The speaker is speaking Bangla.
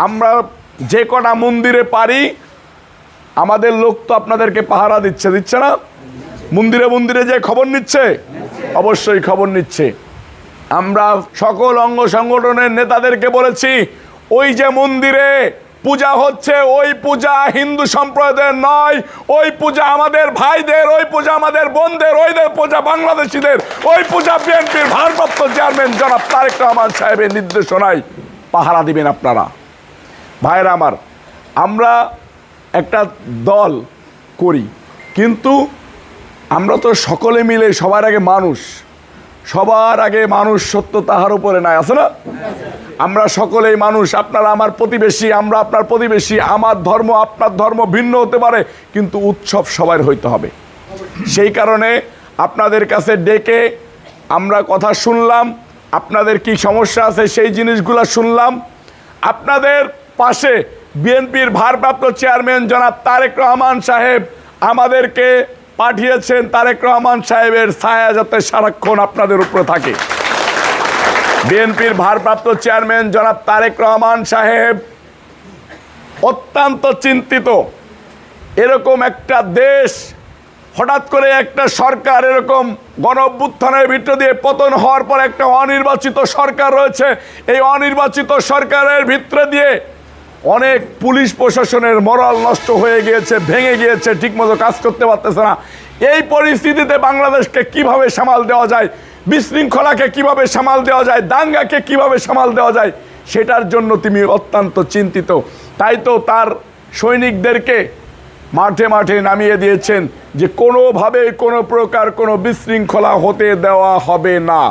আমরা যে কটা মন্দিরে পারি, আমাদের লোক তো আপনাদেরকে পাহারা দিচ্ছে দিচ্ছে না? মন্দিরে মন্দিরে যে খবর নিচ্ছে? অবশ্যই খবর নিচ্ছে। আমরা সকল অঙ্গ সংগঠনের নেতাদেরকে বলেছি, ওই যে মন্দিরে পূজা হচ্ছে, ওই পূজা হিন্দু সম্প্রদায়ের নয়, ওই পূজা আমাদের ভাইদের, ওই পূজা আমাদের বোনদের, ওই দে- পূজা বাংলাদেশিদের, ওই পূজা বিএনপির ভারপ্রাপ্ত চেয়ারম্যান জনাব তারেক রহমান সাহেবের নির্দেশনায় পাহারা দিবেন আপনারা। ভাইরা আমার, আমরা একটা দল করি, কিন্তু আমরা তো সকলে মিলে সবার আগে মানুষ, সবার আগে মানুষ সত্য তাহার উপরে নাই, আছে না? আমরা সকলেই মানুষ, আপনারা আমার প্রতিবেশী, আমরা আপনার প্রতিবেশী, আমার ধর্ম, আপনার ধর্ম ভিন্ন হতে পারে, কিন্তু উৎসব সবার হইতে হবে। সেই কারণে আপনাদের কাছে ডেকে আমরা কথা শুনলাম, আপনাদের কি সমস্যা আছে সেই জিনিসগুলো শুনলাম, আপনাদের পাশে বিএনপির ভারপ্রাপ্ত চেয়ারম্যান জনাব তারেক রহমান সাহেব আমাদেরকে পাঠিয়েছেন। তারেক রহমান সাহেবের ছায়া যাতে সারাক্ষণ আপনাদের উপরে থাকে। বিএনপির ভারপ্রাপ্ত চেয়ারম্যান জনাব তারেক রহমান সাহেব অত্যন্ত চিন্তিত। এরকম একটা দেশ, হঠাৎ করে একটা সরকার এরকম গণ অভ্যুত্থানের ভিতর দিয়ে পতন হওয়ার পর একটা অনির্বাচিত সরকার রয়েছে। এই অনির্বাচিত সরকারের ভিতরে দিয়ে অনেক পুলিশ প্রশাসনের মরাল নষ্ট হয়ে গিয়েছে, ভেঙে গিয়েছে, ঠিকমতো কাজ করতে পারতেছে না। এই পরিস্থিতিতে বাংলাদেশকে কীভাবে সামাল দেওয়া যায়, বিশৃঙ্খলাকে কীভাবে সামাল দেওয়া যায়, দাঙ্গাকে কীভাবে সামাল দেওয়া যায়, সেটার জন্য তিনি অত্যন্ত চিন্তিত। তাই তো তার সৈনিকদেরকে মাঠে মাঠে নামিয়ে দিয়েছেন যে কোনোভাবে কোনো প্রকার কোনো বিশৃঙ্খলা হতে দেওয়া হবে না।